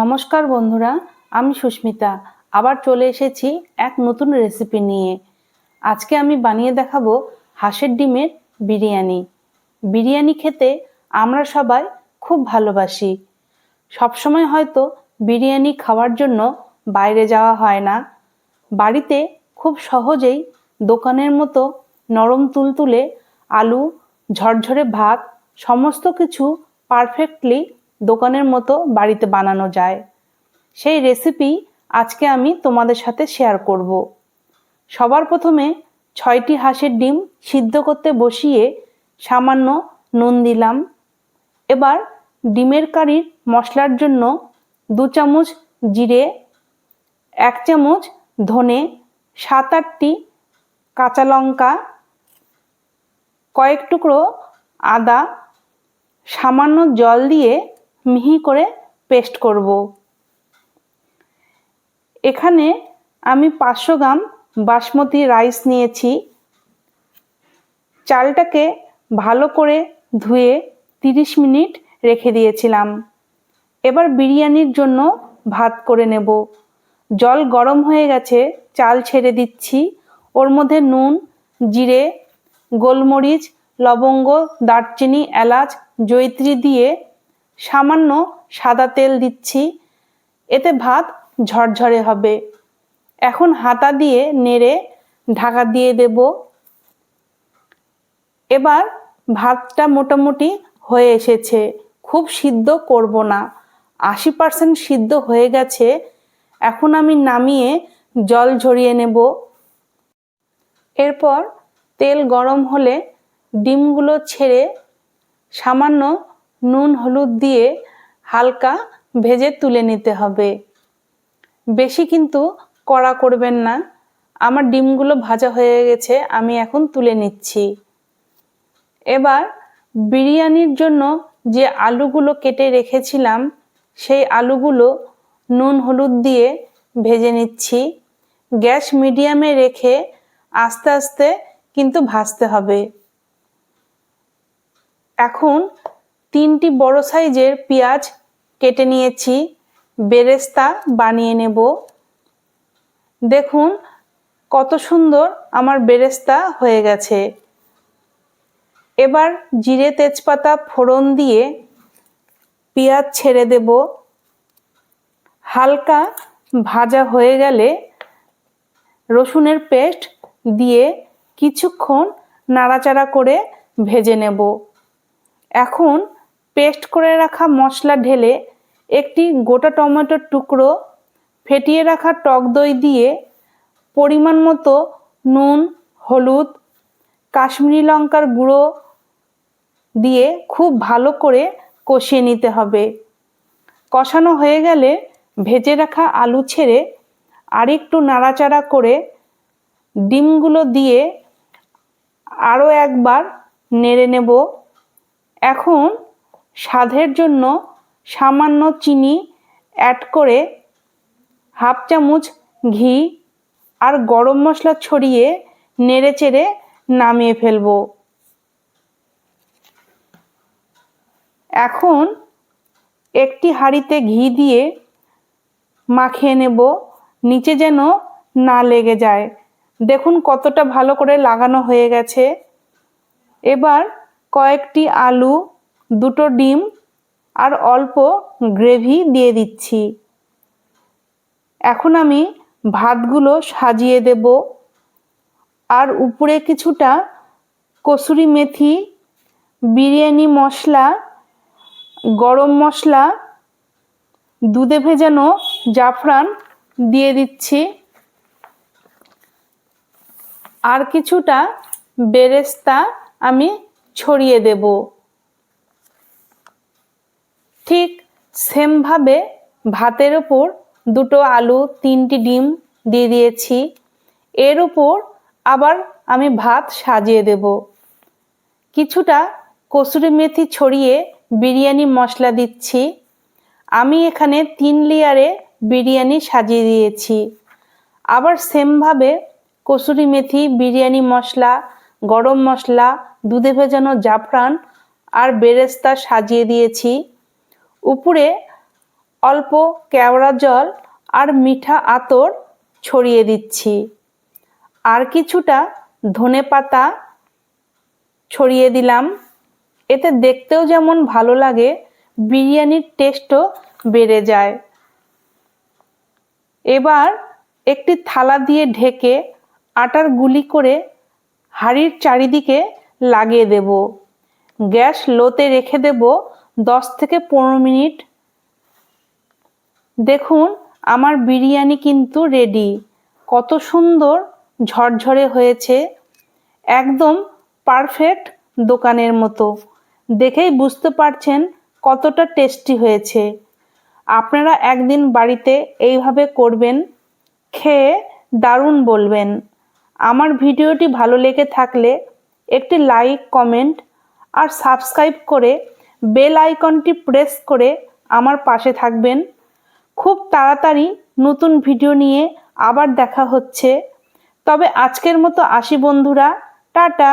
নমস্কার বন্ধুরা, আমি সুস্মিতা। আবার চলে এসেছি এক নতুন রেসিপি নিয়ে। আজকে আমি বানিয়ে দেখাবো হাঁসের ডিমের বিরিয়ানি। বিরিয়ানি খেতে আমরা সবাই খুব ভালোবাসি। সবসময় হয়তো বিরিয়ানি খাওয়ার জন্য বাইরে যাওয়া হয় না। বাড়িতে খুব সহজেই দোকানের মতো নরম তুলতুলে আলু, ঝরঝরে ভাত, সমস্ত কিছু পারফেক্টলি দোকানের মতো বাড়িতে বানানো যায়। সেই রেসিপি আজকে আমি তোমাদের সাথে শেয়ার করব। সবার প্রথমে ছয়টি হাঁসের ডিম সিদ্ধ করতে বসিয়ে সামান্য নুন দিলাম। এবার ডিমের কারির মশলার জন্য দু চামচ জিরে, এক চামচ ধনে, সাত আটটি কাঁচা লঙ্কা, কয়েক টুকরো আদা, সামান্য জল দিয়ে মিহি করে পেস্ট করব। এখানে আমি পাঁচশো গ্রাম বাসমতি রাইস নিয়েছি। চালটাকে ভালো করে ধুয়ে তিরিশ মিনিট রেখে দিয়েছিলাম। এবার বিরিয়ানির জন্য ভাত করে নেব। জল গরম হয়ে গেছে, চাল ছেড়ে দিচ্ছি। ওর মধ্যে নুন, জিরে, গোলমরিচ, লবঙ্গ, দারচিনি, এলাচ জৈত্রী দিয়ে সামান্য সাদা তেল দিচ্ছি। এতে ভাত ঝরঝরে হবে। এখন হাতা দিয়ে নেড়ে ঢাকা দিয়ে দেব। এবার ভাতটা মোটামুটি হয়ে এসেছে। খুব সিদ্ধ করব না। আশি পার্সেন্ট সিদ্ধ হয়ে গেছে। এখন আমি নামিয়ে জল ঝরিয়ে নেব। এরপর তেল গরম হলে ডিমগুলো ছেড়ে সামান্য নুন হলুদ দিয়ে হালকা ভেজে তুলে নিতে হবে। বেশি কিন্তু কড়া করবেন না। আমার ডিমগুলো ভাজা হয়ে গেছে, আমি এখন তুলে নিচ্ছি। এবার বিরিয়ানির জন্য যে আলুগুলো কেটে রেখেছিলাম, সেই আলুগুলো নুন হলুদ দিয়ে ভেজে নিচ্ছি। গ্যাস মিডিয়ামে রেখে আস্তে আস্তে কিন্তু ভাজতে হবে। এখন তিনটি বড় সাইজের পেঁয়াজ কেটে নিয়েছি। বেরেস্তা বানিয়ে নেব। দেখুন, কত সুন্দর আমার বেরেস্তা হয়ে গেছে। এবার জিরে তেজপাতা ফোড়ন দিয়ে পেঁয়াজ ছেড়ে দেব। হালকা ভাজা হয়ে গেলে রসুনের পেস্ট দিয়ে কিছুক্ষণ নাড়াচাড়া করে ভেজে নেব। এখন পেস্ট করে রাখা মশলা ঢেলে একটি গোটা টমেটোর টুকরো ফেটিয়ে রাখা টক দই দিয়ে পরিমাণ মতো নুন, হলুদ, কাশ্মীরি লঙ্কার গুঁড়ো দিয়ে খুব ভালো করে কষিয়ে নিতে হবে। কষানো হয়ে গেলে ভেজে রাখা আলু ছেড়ে আরেকটু নাড়াচাড়া করে ডিমগুলো দিয়ে আরও একবার নেড়ে নেব। এখন স্বাদের জন্য সামান্য চিনি অ্যাড করে হাফ চামচ ঘি আর গরম মশলা ছড়িয়ে নেড়ে চেড়ে নামিয়ে ফেলব। এখন একটি হাঁড়িতে ঘি দিয়ে মাখিয়ে নেব, নিচে যেন না লেগে যায়। দেখুন কতটা ভালো করে লাগানো হয়ে গেছে। এবার কয়েকটি আলু দুটো ডিম আর অল্প গ্রেভি দিয়ে দিচ্ছি। এখন আমি ভাতগুলো সাজিয়ে দেব। আর উপরে কিছুটা কসুরি মেথি, বিরিয়ানি মশলা, গরম মশলা, দুধে ভেজানো জাফরান দিয়ে দিচ্ছি। আর কিছুটা বেরেস্তা আমি ছড়িয়ে দেব। ঠিক সেমভাবে ভাতের ওপর দুটো আলু, তিনটি ডিম দিয়ে দিয়েছি। এর উপর আবার আমি ভাত সাজিয়ে দেব। কিছুটা কসুরি মেথি ছড়িয়ে বিরিয়ানি মশলা দিচ্ছি। আমি এখানে তিন লেয়ারে বিরিয়ানি সাজিয়ে দিয়েছি। আবার সেমভাবে কসুরি মেথি, বিরিয়ানি মশলা, গরম মশলা, দুধে ভেজানো জাফরান আর বেরেস্তা সাজিয়ে দিয়েছি। উপরে অল্প কেওড়া জল আর মিঠা আতর ছড়িয়ে দিচ্ছি। আর কিছুটা ধনে পাতা ছড়িয়ে দিলাম। এতে দেখতেও যেমন ভালো লাগে, বিরিয়ানির টেস্টও বেড়ে যায়। এবার একটি থালা দিয়ে ঢেকে আটার গুলি করে হাঁড়ির চারিদিকে লাগিয়ে দেব। গ্যাস লোতে রেখে দেব দশ থেকে পনেরো মিনিট। দেখুন, আমার বিরিয়ানি কিন্তু রেডি কত সুন্দর ঝরঝরে হয়েছে। একদম পারফেক্ট দোকানের মতো। দেখেই বুঝতে পারছেন কতটা টেস্টি হয়েছে। আপনারা একদিন বাড়িতে এইভাবে করবেন, খেয়ে দারুণ বলবেন। আমার ভিডিওটি ভালো লেগে থাকলে একটি লাইক কমেন্ট আর সাবস্ক্রাইব করে বেল আইকনটি প্রেস করে আমার পাশে থাকবেন। খুব তাড়াতাড়ি নতুন ভিডিও নিয়ে আবার দেখা হচ্ছে। তবে আজকের মতো আসি বন্ধুরা, টাটা।